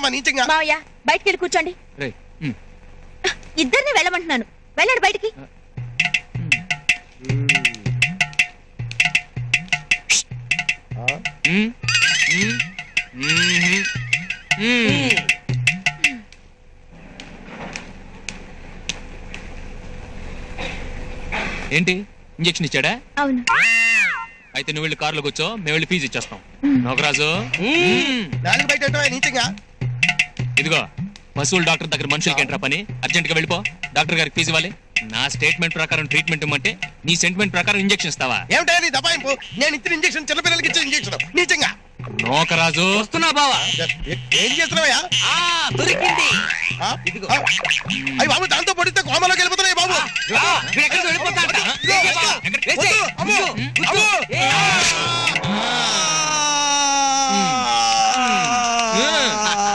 వెళ్ళిపోతావా నీచంగా. మావయ్య బయటికి వెళ్ళి కూర్చోండి. ఇద్దరిని వెళ్ళమంటున్నాను. వెళ్ళండి బయటికి. ఏంటి? ఇంజెక్షన్ ఇచ్చాడా? అవును. అయితే నువ్వు వెళ్ళి కారులో కూర్చో మేము వెళ్ళి ఫీజు ఇచ్చేస్తాం. నోకరాజు. నాలుగు బయట నీచంగా? ఇదిగో పశువుల డాక్టర్ దగ్గర మనుషులకి ఏంట్రా పని? అర్జెంట్గా వెళ్ళిపో. డాక్టర్ గారికి ఫీజు ఇవ్వాలి. నా స్టేట్మెంట్ ప్రకారం ట్రీట్మెంట్ ఇమ్మంటే నీ సెంటిమెంట్ ప్రకారం ఇంజెక్షన్ ఇస్తావా? ఏమిటా నీ దబాయింపు. నేను ఇచ్చిన ఇంజక్షన్ చిన్నపిల్లలకి ఇచ్చిన ఇంజక్షన్ నీచంగా నోకరాజు. వస్తున్నా బావా. ఏ- చేస్తున్నావయ్యా? ఆ దొరికింది? అయ్యి బాబు దాంతో పడితే కోమలోకి వెళ్ళిపోతున్నాయి బాబు.